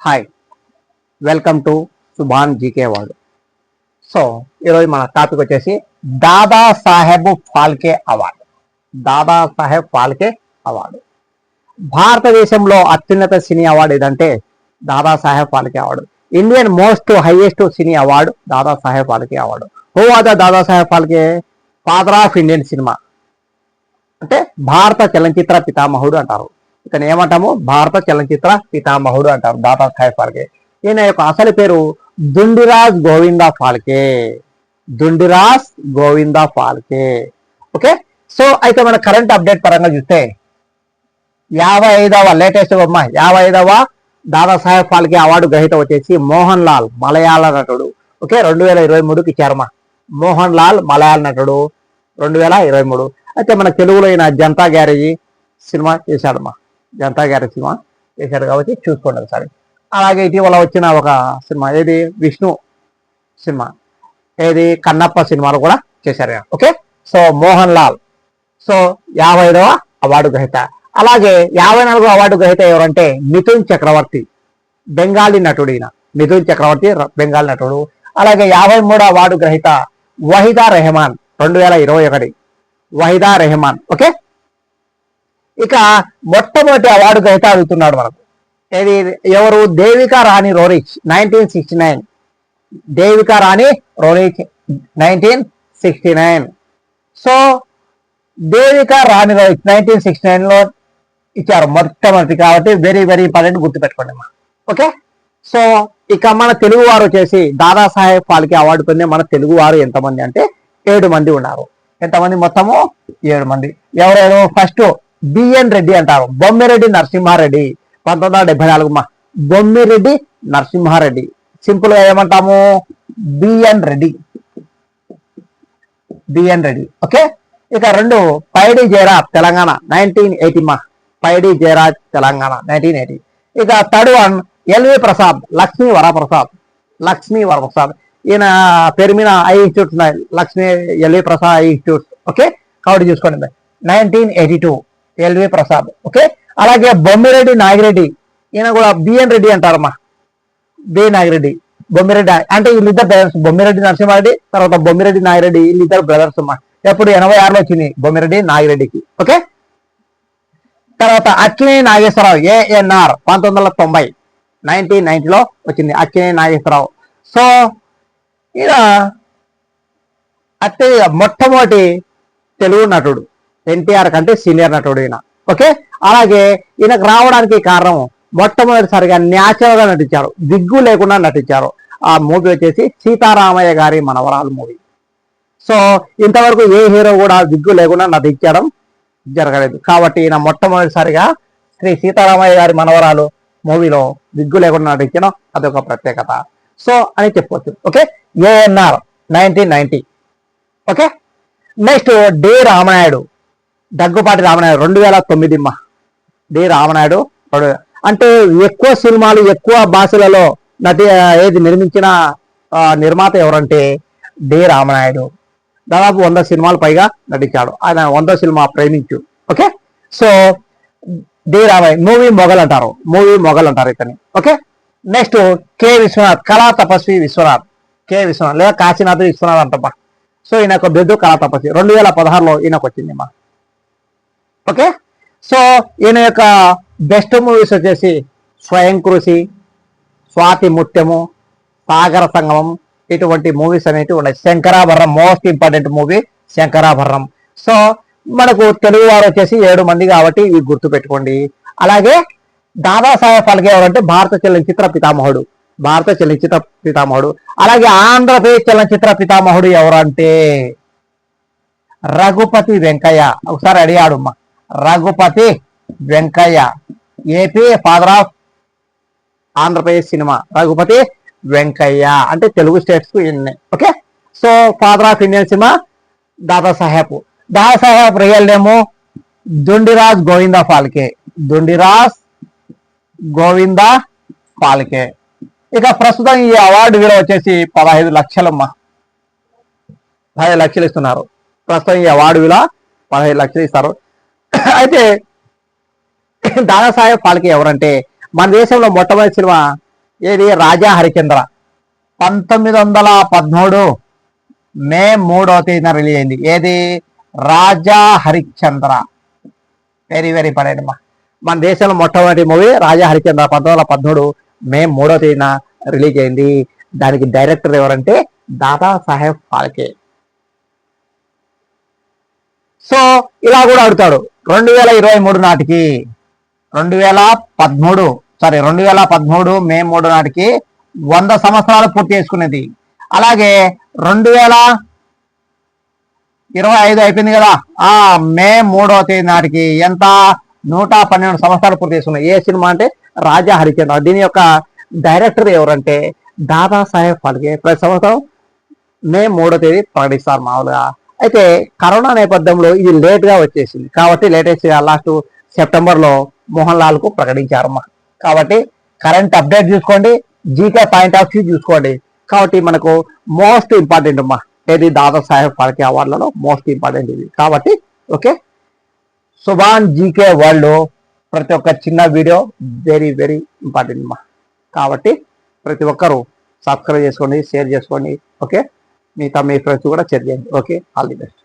Hi welcome to Subhan GK world so ఈరోజు మన topic వచ్చేసి దాదా సాహెబ్ ఫాల్కే అవార్డు. దాదా సాహెబ్ ఫాల్కే అవార్డు. భారతదేశంలో అత్యున్నత సినీ అవార్డు ఏదంటే Dada Saheb Phalke award. Indian most highest cine award Dada Saheb Phalke award. Who are the Dada Saheb Phalke? Father of Indian cinema అంటే భారత చలనచిత్ర పితామహుడు అంటారు. ఇతను ఏమంటాము భారత చలనచిత్ర పితామహుడు అంటారు దాదా సాహెబ్ ఫాల్కే. ఈయన యొక్క అసలు పేరు దుండిరాజ్ గోవిందా ఫాల్కే. దుండిరాజ్ గోవిందా ఫాల్కే. ఓకే? సో అయితే మన కరెంట్ అప్డేట్ పరంగా చూస్తే యాభై ఐదవ లేటెస్ట్ బొమ్మ యాభై ఐదవ దాదాసాహెబ్ ఫాల్కే అవార్డు గ్రహీత వచ్చేసి మోహన్ లాల్ మలయాళ నటుడు. ఓకే? రెండు వేల ఇరవై మూడుకి ఇచ్చారమ్మా మోహన్ లాల్ మలయాళ నటుడు. రెండు వేల ఇరవై మూడు. అయితే మన తెలుగులో ఈయన జనతా గ్యారేజీ సినిమా చేశాడమ్మా. జనతా గ్యారేజ్ సినిమా చేశారు కాబట్టి చూసుకోండి ఒకసారి. అలాగే ఇటీవల వచ్చిన ఒక సినిమా ఏది? విష్ణు సినిమా. ఏది? కన్నప్ప సినిమాలు కూడా చేశారు okay? So Mohan Lal. So యాభై అవార్డు గ్రహీత. అలాగే యాభై నాలుగో అవార్డు గ్రహీత ఎవరంటే మిథున్ చక్రవర్తి బెంగాలీ నటుడు ఈయన. మిథున్ చక్రవర్తి బెంగాల్ బెంగాలీ నటుడు. అలాగే యాభై మూడో అవార్డు గ్రహీత వహిదా రెహమాన్ రెండు వేల ఇరవై ఒకటి. వహిదా రెహమాన్. ఓకే? ఇక మొట్టమొదటి అవార్డు గ్రహీత అడుగుతున్నాడు మనకు. ఏది ఎవరు? Devika Rani Roerich nineteen sixty nine Devika Rani Roerich nineteen sixty nine so Devika Rani Roerich nineteen sixty నైన్లో ఇచ్చారు మొట్టమొదటి కాబట్టి వెరీ వెరీ ఇంపార్టెంట్ గుర్తుపెట్టుకోండి మనం ఓకే? సో ఇక మన తెలుగు వారు వచ్చేసి దాదాసాహెబ్ ఫాల్కే అవార్డు పొందే మన తెలుగు వారు ఎంతమంది అంటే ఏడు మంది ఉన్నారు. ఎంతమంది? మొత్తము ఏడు మంది. ఎవరెవరు? ఫస్ట్ బిఎన్ రెడ్డి అంటారు. బొమ్మిరెడ్డి నరసింహారెడ్డి. పంతొమ్మిది వందల డెబ్బై నాలుగు మా బొమ్మిరెడ్డి నరసింహారెడ్డి. సింపుల్గా ఏమంటాము? B N Reddy. B N Reddy. Okay ఇక రెండు పైడి జయరాజ్ తెలంగాణ. నైన్టీన్ ఎయిటీ మా పైడి జయరాజ్ తెలంగాణ. నైన్టీన్ ఎయిటీ ఇక third one L V Prasad Lakshmi Varaprasad. Lakshmi Varaprasad. ఈయన పేరు మీద ఐ ఇన్స్టిట్యూట్స్ ఉన్నాయి. Lakshmi L V Prasad eye institute okay కాబట్టి చూసుకోండి. Nineteen eighty two L V Prasad okay? అలాగే బొమ్మిరెడ్డి నాగిరెడ్డి ఈయన కూడా బిఎన్ రెడ్డి అంటారమ్మా. బి. నాగిరెడ్డి బొమ్మిరెడ్డి అంటే వీళ్ళిద్దరు బ్రదర్స్ బొమ్మిరెడ్డి నరసింహారెడ్డి తర్వాత బొమ్మిరెడ్డి నాగిరెడ్డి వీళ్ళిద్దరు బ్రదర్స్ అమ్మా. ఎప్పుడు ఎనభై ఆరులో వచ్చింది బొమ్మిరెడ్డి నాగిరెడ్డికి ఓకే? తర్వాత అక్కినే నాగేశ్వరరావు ఏఎన్ఆర్ పంతొమ్మిది వందల తొంభై నైన్టీన్ నైన్టీలో వచ్చింది అక్కినే నాగేశ్వరరావు. సో ఈయన అత్తే మొట్టమొదటి తెలుగు నటుడు. ఎన్టీఆర్ కంటే సీనియర్ నటుడు ఈయన. ఓకే? అలాగే ఈయనకు రావడానికి కారణం మొట్టమొదటిసారిగా న్యాచురల్గా నటించారు. దిగ్గు లేకుండా నటించారు. ఆ మూవీ వచ్చేసి సీతారామయ్య గారి మనవరాలు మూవీ. సో ఇంతవరకు ఏ హీరో కూడా దిగ్గు లేకుండా నటించడం జరగలేదు. కాబట్టి ఈయన మొట్టమొదటిసారిగా శ్రీ సీతారామయ్య గారి మనవరాలు మూవీలో దిగ్గు లేకుండా నటించడం అదొక ప్రత్యేకత. సో అని చెప్పవచ్చు okay? ANR nineteen ninety. Okay? Next D Ramanaidu. Daggubati Ramanaidu రెండు వేల తొమ్మిదిమ్మ డి రామనాయుడు అంటే ఎక్కువ సినిమాలు ఎక్కువ భాషలలో నటి ఏది నిర్మించిన నిర్మాత ఎవరంటే డి రామనాయుడు. దాదాపు వంద సినిమాలు పైగా నటించాడు. ఆయన వంద సినిమా ప్రేమించు. Okay? So D Ramayya movie mogul అంటారు. మూవీ మొగల్ అంటారు ఇతని ఓకే? నెక్స్ట్ కె విశ్వనాథ్ కళా తపస్వి విశ్వనాథ్. కె విశ్వనాథ్ లేదా కాశీనాథ్ విశ్వనాథ్ అంటమ్మా సో ఈయన ఒక బిరుదు కళా తపస్వి. రెండు వేల పదహారులో ఈయనకు వచ్చింది ఓకే? సో ఈయన యొక్క బెస్ట్ మూవీస్ వచ్చేసి స్వయం కృషి స్వాతి ముత్యము సాగర సంగమం ఇటువంటి మూవీస్ అనేవి ఉన్నాయి. Shankarabharanam most important movie Shankarabharanam. So మనకు తెలుగు వారు వచ్చేసి ఏడు మంది కాబట్టి ఇవి గుర్తు పెట్టుకోండి అలాగే దాదాసాహెబ్ ఫాల్కే ఎవరంటే భారత చలనచిత్ర పితామహుడు. భారత చలనచిత్ర పితామహుడు. అలాగే ఆంధ్రప్రదేశ్ చలనచిత్ర పితామహుడు ఎవరంటే రఘుపతి వెంకయ్య. ఒకసారి అడిగాడు అమ్మా Raghupathi Venkayya AP father of Andhra Pradesh cinema. Raghupathi Venkayya. అంటే తెలుగు స్టేట్స్కు ఇన్ని. Okay? So father of Indian cinema Dadasaheb. Dadasaheb real name Dhundiraj Govind Phalke Dhundiraj Govind Phalke ఇక ప్రస్తుతం ఈ అవార్డు విలువ వచ్చేసి పదహైదు లక్షలమ్మా. పదహైదు లక్షలు ఇస్తున్నారు. ప్రస్తుతం ఈ అవార్డు విలువ పదహైదు లక్షలు ఇస్తారు. అయితే దాదాసాహెబ్ ఫాల్కే ఎవరంటే మన దేశంలో మొట్టమొదటి సినిమా ఏది? రాజా హరిచంద్ర. పంతొమ్మిది వందల పదమూడు మే మూడవ తేదీన రిలీజ్ అయింది. ఏది? రాజా హరిశ్చంద్ర వెరీ వెరీ పడేది అమ్మా. మన దేశంలో మొట్టమొదటి మూవీ రాజా హరిచంద్ర పంతొమ్మిది వందల పదమూడు మే మూడవ తేదీన రిలీజ్ అయింది. దానికి డైరెక్టర్ ఎవరంటే దాదా సాహెబ్ ఫాల్కే. సో ఇలా కూడా అడుగుతాడు రెండు వేల ఇరవై మూడు నాటికి రెండు వేల పదమూడు సారీ రెండు వేల పదమూడు మే మూడు నాటికి వంద సంవత్సరాలు పూర్తి చేసుకునేది. అలాగే రెండు వేల ఇరవై ఐదు అయిపోయింది కదా. ఆ మే మూడవ తేదీ నాటికి ఎంత? నూట పన్నెండు సంవత్సరాలు పూర్తి చేసుకున్నాయి. ఏ సినిమా అంటే? రాజా హరిచంద్ర దీని యొక్క డైరెక్టర్ ఎవరంటే? దాదాసాహెబ్ ఫాల్కే. ప్రతి సంవత్సరం మే మూడో తేదీ ప్రకటిస్తారు మామూలుగా. అయితే కరోనా నేపథ్యంలో ఇది లేట్గా వచ్చేసింది. కాబట్టి లేటెస్ట్గా లాస్ట్ సెప్టెంబర్లో మోహన్ లాల్కు ప్రకటించారమ్మా కాబట్టి కరెంట్ అప్డేట్ చూసుకోండి జీకే పాయింట్ ఆఫ్ వ్యూ చూసుకోండి. కాబట్టి మనకు మోస్ట్ ఇంపార్టెంట్ అమ్మా ఏది దాదా సాహెబ్ ఫాల్కే అవార్డులలో మోస్ట్ ఇంపార్టెంట్ ఇది. కాబట్టి ఓకే సుభాన్ జీకే వరల్డ్ ప్రతి ఒక్క చిన్న వీడియో వెరీ వెరీ ఇంపార్టెంట్ అమ్మా. కాబట్టి ప్రతి ఒక్కరూ సబ్స్క్రైబ్ చేసుకోండి షేర్ చేసుకోండి ఓకే మిగతా మీ ఫ్రెండ్స్ కూడా షేర్ చేయండి. Okay all the best